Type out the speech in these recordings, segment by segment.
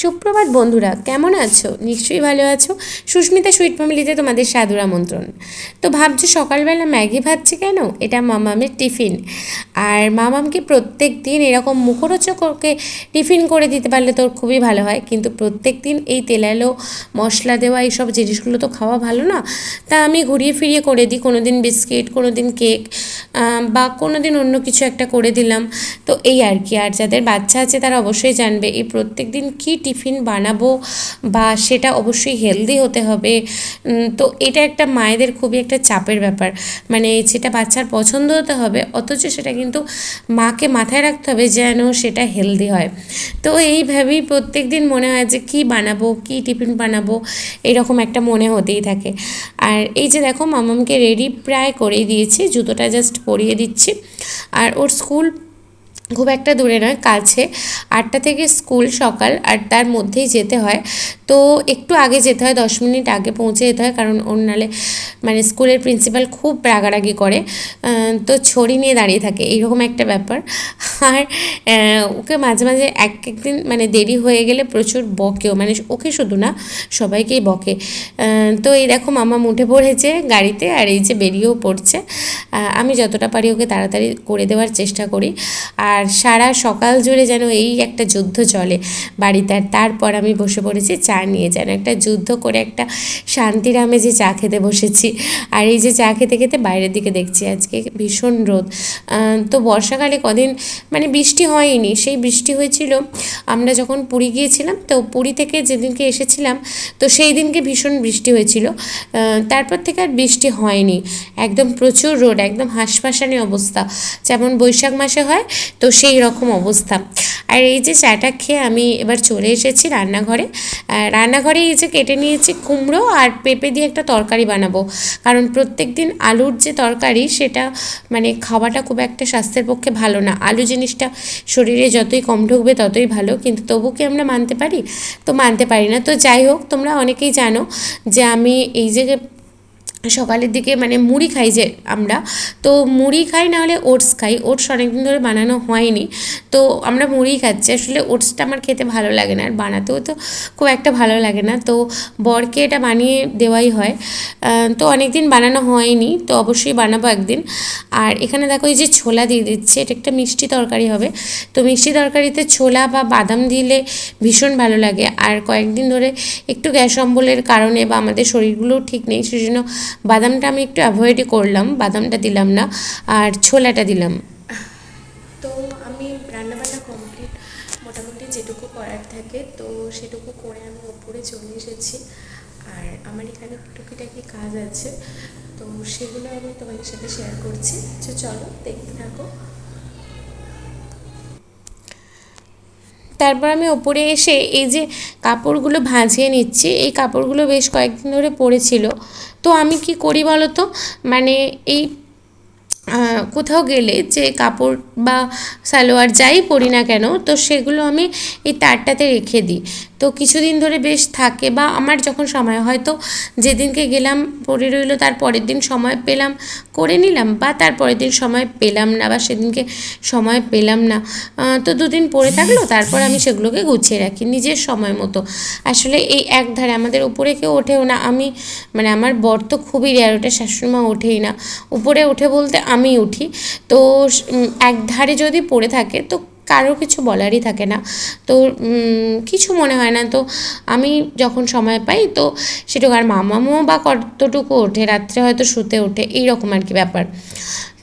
সুপ্রভাত বন্ধুরা, কেমন আছো? নিশ্চয়ই ভালো আছো। সুস্মিতা সুইট ফ্যামিলিতে তোমাদের সাদুর আমন্ত্রণ। তো ভাবছ সকালবেলা ম্যাগি ভাবছি কেন? এটা মামামের টিফিন। আর মামামকে প্রত্যেক দিন এরকম মুখরোচক ওকে টিফিন করে দিতে পারলে তোর খুবই ভালো হয়। কিন্তু প্রত্যেক দিন এই তেলালো, মশলা দেওয়া, এইসব জিনিসগুলো তো খাওয়া ভালো না। তা আমি ঘুরিয়ে ফিরিয়ে করে দিই। কোনো দিন বিস্কিট কোনো দিন কেক বা কোনো দিন অন্য কিছু একটা করে দিলাম। তো এই আর কি। আর যাদের বাচ্চা আছে তারা অবশ্যই জানবে, এই প্রত্যেক দিন কী টিফিন বানাবো বা সেটা অবশ্যই হেলদি হতে হবে। তো এটা একটা মায়েদের খুবই একটা চাপের ব্যাপার। মানে যেটা বাচ্চার পছন্দ হতে হবে, অথচ সেটা কিন্তু মাকে মাথায় রাখতে হবে যেন সেটা হেলদি হয়। তো এইভাবেই প্রত্যেক দিন মনে হয় যে কী বানাবো, কী টিফিন বানাবো, এরকম একটা মনে হতেই থাকে। আর এই যে দেখো, মামামকে রেডি প্রায় করেই দিয়েছি, জুতোটা জাস্ট পরিয়ে দিচ্ছি। আর ওর স্কুল খুব একটা দূরে নয় কাছে আটটা থেকে স্কুল সকাল আর তার মধ্যেই যেতে হয়। তো একটু আগে যেতে হয়, দশ মিনিট আগে পৌঁছে যেতে হয় কারণ ওর নালে মানে স্কুলের প্রিন্সিপাল খুব রাগারাগি করে। তো ছড়ি নিয়ে দাঁড়িয়ে থাকে, এইরকম একটা ব্যাপার। আর ওকে মাঝে মাঝে এক একদিন মানে দেরি হয়ে গেলে প্রচুর বকেও মানে ওকে শুধু না, সবাইকেই বকে। তো এই দেখো মামা মুঠে পড়েছে গাড়িতে আর এই যে বেরিয়েও পড়ছে। আমি যতটা পারি ওকে তাড়াতাড়ি করে দেওয়ার চেষ্টা করি। আর সারা সকাল জুড়ে যেন এই একটা যুদ্ধ চলে বাড়িতে। আর তারপর আমি বসে পড়েছি চা নিয়ে যান। একটা যুদ্ধ করে একটা শান্তির আমেজে চা খেতে বসেছি। আর এই যে চা খেতে খেতে বাইরের দিকে দেখছি আজকে ভীষণ রোদ। তো বর্ষাকালে কদিন মানে বৃষ্টি হয়নি, সেই বৃষ্টি হয়েছিল। আমরা যখন পুরী গিয়েছিলাম, তো পুরী থেকে যেদিনকে এসেছিলাম, তো সেই দিনকে ভীষণ বৃষ্টি হয়েছিল। তারপর থেকে আর বৃষ্টি হয়নি। একদম প্রচুর রোদ, একদম হাঁসফাঁসানি অবস্থা। যেমন বৈশাখ মাসে হয়, তো সেই রকম অবস্থা। আর এই যে চাটা খেয়ে আমি এবার চলে এসেছি রান্নাঘরে। রান্নাঘরে এই যে কেটে নিয়েছি কুমড়ো আর পেঁপে দিয়ে একটা তরকারি বানাবো। কারণ প্রত্যেক দিন আলুর যে তরকারি সেটা মানে খাওয়াটা খুব একটা স্বাস্থ্যের পক্ষে ভালো না। আলু জিনিসটা শরীরে যতই কম ঢুকবে ততই ভালো। কিন্তু তবু কি আমরা মানতে পারি? তো মানতে পারি না। তো যাই হোক, তোমরা অনেকেই জানো যে আমি এই যে সকালের দিকে মানে মুড়ি খাই যে আমরা, তো মুড়ি খাই না হলে ওটস খাই। ওটস অনেকদিন ধরে বানানো হয়নি। তো আমরা মুড়ি খাচ্ছি। আসলে ওটসটা আমার খেতে ভালো লাগে না, আর বানাতেও তো খুব একটা ভালো লাগে না। তো বরকে এটা বানিয়ে দেওয়াই হয়। তো অনেক দিন বানানো হয়নি, তো অবশ্যই বানাবো একদিন। আর এখানে দেখো এই যে ছোলা দিয়ে দিচ্ছে, এটা একটা মিষ্টি তরকারি হবে। তো মিষ্টি তরকারিতে ছোলা বা বাদাম দিলে ভীষণ ভালো লাগে। আর কয়েকদিন ধরে একটু গ্যাস অম্বলের কারণে বা আমাদের শরীরগুলোও ঠিক নেই, সেজন্য বাদামটা আমি একটু অ্যাভয়েডই করলাম, বাদামটা দিলাম না, আর ছোলাটা দিলাম। তো আমি রান্নাবান্না কমপ্লিট মোটামুটি যেটুকু করার থাকে, তো সেটুকু করে আমি ওপরে চলে এসেছি। আর আমার এখানে টুকিটাকি কাজ আছে, তো সেগুলো আমি তোমাদের সাথে শেয়ার করছি। চলো দেখতে থাকো। তারপর আমি ওপরে এসে এই যে কাপড়গুলো ভাজিয়ে নিচ্ছি, এই কাপড়গুলো বেশ কয়েকদিন ধরে পড়েছিল। তো আমি কি করি বলো তো? মানে এই কোথাও গেলে যে কাপড় বা সালোয়ার যাই পরি না কেন, তো সেগুলো আমি এই তারটাতে রেখে দিই। তো কিছুদিন ধরে বেশ থাকে বা আমার যখন সময় হয়তো যেদিনকে গেলাম পরে রইল, তার পরের দিন সময় পেলাম, করে নিলাম বা তার পরের দিন সময় পেলাম না বা সেদিনকে সময় পেলাম না। তো দুদিন পরে থাকল, তারপর আমি সেগুলোকে গুছিয়ে রাখি নিজের সময় মতো। আসলে এই এক ধারে আমাদের উপরে কেউ ওঠেও না। আমি মানে আমার বর তো খুবই রেয়ার ওঠে শাশুড়িমা ওঠেই না। উপরে ওঠে বলতে আমি উঠি। তো এক ধারে যদি পড়ে থাকে, তো কারোর কিছু বলারই থাকে না। তো কিছু মনে হয় না। তো আমি যখন সময় পাই, তো সেটুকু আর মামামও বা কতটুকু ওঠে, রাত্রে হয়তো শুতে ওঠে, এইরকম আর কি ব্যাপার।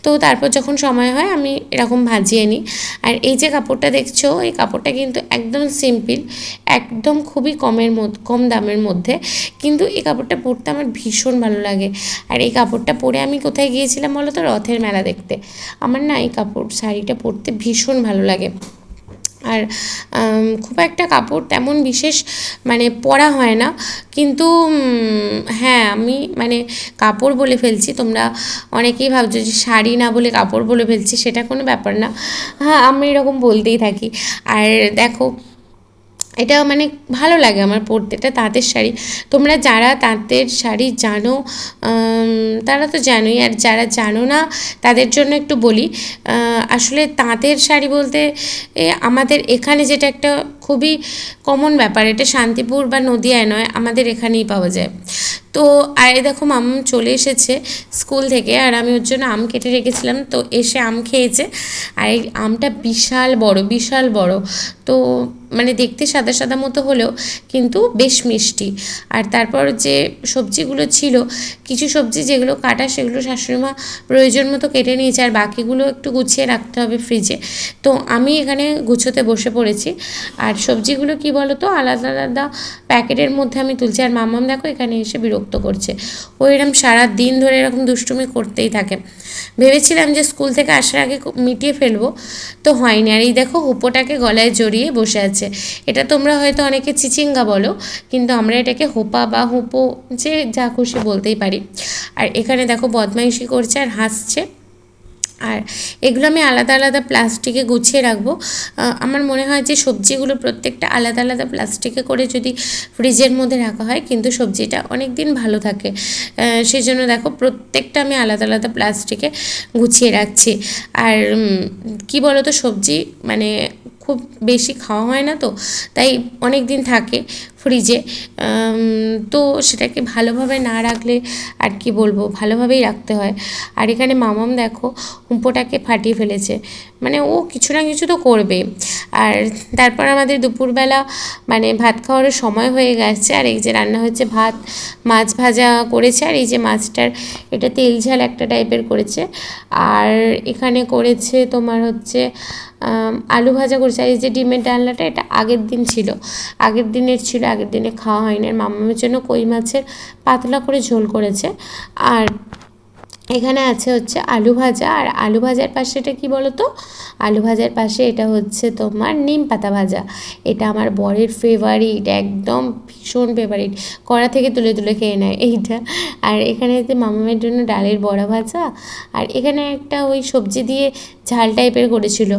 তো তারপর যখন সময় হয়, আমি এরকম ভাজিয়ে নিই। আর এই যে কাপড়টা দেখছ, এই কাপড়টা কিন্তু একদম সিম্পল, একদম খুবই কমের মধ্যে কম দামের মধ্যে। কিন্তু এই কাপড়টা পরতে আমার ভীষণ ভালো লাগে। আর এই কাপড়টা পরে আমি কোথায় গিয়েছিলাম বলো তো, রথের মেলা দেখতে। আমার না এই কাপড়, শাড়িটা পরতে ভীষণ ভালো লাগে। আর খুব একটা কাপড় তেমন বিশেষ মানে পরা হয় না। কিন্তু হ্যাঁ আমি মানে কাপড় বলে ফেলছি, তোমরা অনেকেই ভাবছ যে শাড়ি না বলে কাপড় বলে ফেলছি, সেটা কোনো ব্যাপার না। হ্যাঁ আমি এরকম বলতেই থাকি। আর দেখো এটা মানে ভালো লাগে আমার পরতে এটা তাঁতের শাড়ি। তোমরা যারা তাঁতের শাড়ি জানো তারা তো জানোই, আর যারা জানো না, তাদের জন্য একটু বলি আসলে তাঁতের শাড়ি বলতে আমাদের এখানে যেটা একটা খুবই কমন ব্যাপার, এটা শান্তিপুর বা নদিয়ায় নয়, আমাদের এখানেই পাওয়া যায়। তো, আর দেখো মাম চলে এসেছে স্কুল থেকে, আর আমি ওর জন্য আম কেটে রেখেছিলাম, তো এসে আম খেয়েছে, আর এই আমটা বিশাল বড় বিশাল বড়। তো মানে দেখতে সাদা সাদা মতো হলেও কিন্তু বেশ মিষ্টি। আর তারপর যে সবজিগুলো ছিল, কিছু সবজি যেগুলো কাটা সেগুলো শাশুড়িমা প্রয়োজন মতো কেটে নিয়েছে, আর বাকিগুলো একটু গুছিয়ে রাখতে হবে ফ্রিজে তো আমি এখানে গুছোতে বসে পড়েছি। আর সবজিগুলো কি বলো তো আলাদা আলাদা প্যাকেটের মধ্যে আমি তুলছি। আর মাম্মাম দেখো এখানে এসে বিরক্ত করছে। ও এরকম সারা দিন ধরে এরকম দুষ্টুমি করতেই থাকে। ভেবেছিলাম যে স্কুল থেকে আসার আগে মিটিয়ে ফেলব, তো হয়নি। আর এই দেখো হুপোটাকে গলায় জড়িয়ে বসে আছে। এটা তোমরা হয়তো অনেকে চিচিঙ্গা বলো, কিন্তু আমরা এটাকে হোপা বা হুপো যে যা খুশি বলতেই পারি। আর এখানে দেখো বদমাইশি করছে আর হাসছে। আর এগুলো আমি আলাদা আলাদা প্লাস্টিকে গুছিয়ে রাখব। আমার মনে হয় যে সবজিগুলো প্রত্যেকটা আলাদা আলাদা প্লাস্টিকে করে যদি ফ্রিজের মধ্যে রাখা হয়, কিন্তু সবজিটা অনেক দিন ভালো থাকে। সেই জন্য দেখো প্রত্যেকটা আমি আলাদা আলাদা প্লাস্টিকে গুছিয়ে রাখছি। আর কি বলো তো সবজি মানে খুব বেশি খাওয়া হয় না তো তাই অনেক দিন থাকে। ফ্রিজে। তো সেটাকে ভালোভাবে না রাখলে আর কি বলব, ভালোভাবেই রাখতে হয়। আর এখানে মামাম দেখো, হুম্পোটাকে ফাটিয়ে ফেলেছে। মানে ও কিছু না কিছু তো করবে। আর তারপর আমাদের দুপুরবেলা মানে ভাত খাওয়ার সময় হয়ে গেছে। আর এই যে রান্না হচ্ছে ভাত, মাছ ভাজা করেছে। আর এই যে মাছটার এটা তেল ঝাল একটা টাইপের করেছে। আর এখানে করেছে তোমার হচ্ছে আলু ভাজা করেছে। আর এই যে ডিমের ডালনাটা এটা আগের দিন ছিল। আগের দিনের ছিল। আগের দিনে খাওয়া হয়নি। আর মামামের জন্য কই মাছের পাতলা করে ঝোল করেছে। আর এখানে আছে হচ্ছে আলু ভাজা। আর আলু ভাজার পাশে এটা কি বলো তো আলু ভাজার পাশে এটা হচ্ছে তোমার নিম পাতা ভাজা। এটা আমার বরের ফেভারিট একদম ভীষণ ফেভারিট কড়া থেকে তুলে তুলে খেয়ে নেয় এইটা। আর এখানে যে মামামের জন্য ডালের বড়া ভাজা। আর এখানে একটা ওই সবজি দিয়ে ঝাল টাইপের করেছিল।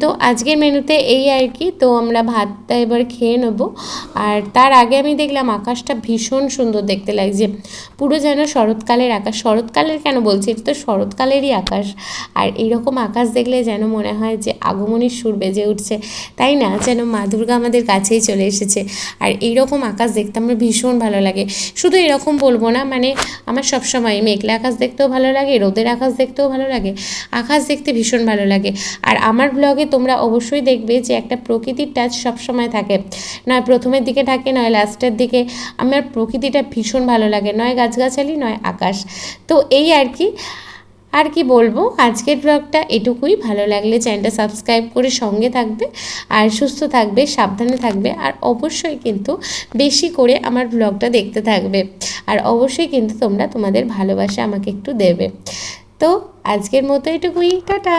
তো আজকের মেনুতে এই আর কি। তো আমরা ভাতটা এবার খেয়ে নেব। আর তার আগে আমি দেখলাম আকাশটা ভীষণ সুন্দর দেখতে লাগছে। পুরো যেন শরৎকালের আকাশ। শরৎকালের কেন বলছি? এটা তো শরৎকালেরই আকাশ। আর এইরকম আকাশ দেখলে যেন মনে হয় যে আগমনীর সুর বেজে উঠছে। তাই না? যেন মা দুর্গা আমাদের কাছেই চলে এসেছে। আর এইরকম আকাশ দেখতে আমার ভীষণ ভালো লাগে। শুধু এরকম বলব না মানে আমার সবসময় মেঘলা আকাশ দেখতেও ভালো লাগে, রোদের আকাশ দেখতেও ভালো লাগে। আকাশ দেখতে ভীষণ ভালো লাগে। আর আমার ব্লগে তোমরা অবশ্যই দেখবে যে একটা প্রকৃতির টাচ সবসময় থাকে। নয় প্রথমের দিকে থাকে, নয় লাস্টের দিকে। আমার প্রকৃতিটা ভীষণ ভালো লাগে, নয় গাছগাছালি, নয় আকাশ। তো এই আর কি। আর কি বলব, আজকের ব্লগটা এটুকুই। ভালো লাগলে চ্যানেলটা সাবস্ক্রাইব করে সঙ্গে থাকবে, আর সুস্থ থাকবে, সাবধানে থাকবে, আর অবশ্যই কিন্তু বেশি করে আমার ব্লগটা দেখতে থাকবে। আর অবশ্যই কিন্তু তোমরা তোমাদের ভালোবাসা আমাকে একটু দেবে। তো আজকের মতো এটুকুই টাটা!